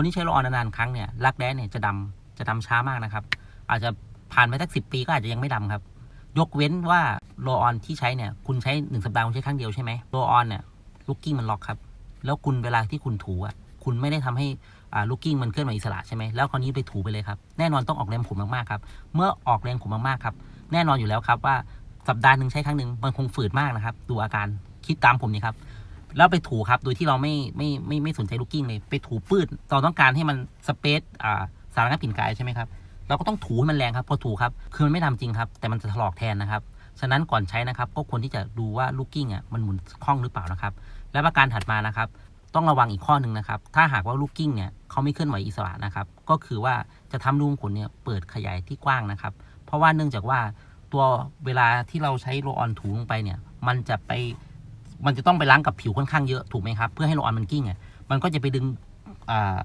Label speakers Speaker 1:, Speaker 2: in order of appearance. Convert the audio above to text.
Speaker 1: คนที่ใช้โรลออนนานๆครั้งเนี่ยรักแร้เนี่ยจะดำจะดำช้ามากนะครับ อาจจะผ่านไปสักสิปีก็อาจจะยังไม่ดำครับ ยกเว้นว่าโรลออนที่ใช้เนี่ยคุณใช้หนึ่งสัปดาห์คุณใช้ครั้งเดียวใช่ไหมโรลออนเนี่ยลูกกิ้งมันล็อกครับแล้วคุณเวลาที่คุณถูอะคุณไม่ได้ทำให้อ่าลูกกิ้งมันเคลื่อนไหวอิสระใช่ไหมแล้วคราวนี้ไปถูไปเลยครับแน่นอนต้องออกแรงผมมากๆครับเมื่อออกแรงผมมากๆครับแน่นอนอยู่แล้วครับว่าสัปดาห์หนึ่งใช้ครั้งหนึ่งมันคงฝืดมากนะครับ ดูอาการคิดตามผมนี่ครับ แล้วไปถูครับโดยที่เราไม่ไม่ไม่ไม่สนใจลูกกิ้งเลยไปถูปื้ดเราต้องการให้มันสเปซอ่าสารกัดผินกายใช่ไหมครับเราก็ต้องถูให้มันแรงครับพอถูครับคือมันไม่ทำจริงครับ แต่มันจะถลอกแทนนะครับฉะนั้นก่อนใช้นะครับก็ควรที่จะดูว่าลูกกิ้งอะมันหมุนคล่องหรือเปล่านะครับ และประการถัดมานะครับ ต้องระวังอีกข้อหนึ่งนะครับ ถ้าหากว่าลูกกิ้งเนี่ยเขาไม่เคลื่อนไหวอิสระนะครับ ก็คือว่าจะทำรูขุมขนเนี่ยเปิดขยายที่กว้างนะครับ เพราะว่าเนื่องจากว่าตัวเวลาที่เราใช้โรลออนถูลงไปเนี่ย มันจะไป มันจะต้องไปล้างกับผิวค่อนข้างเยอะถูกไหมครับ เพื่อให้โรลออนมันกิ้งอะมันก็จะไปดึงอ่า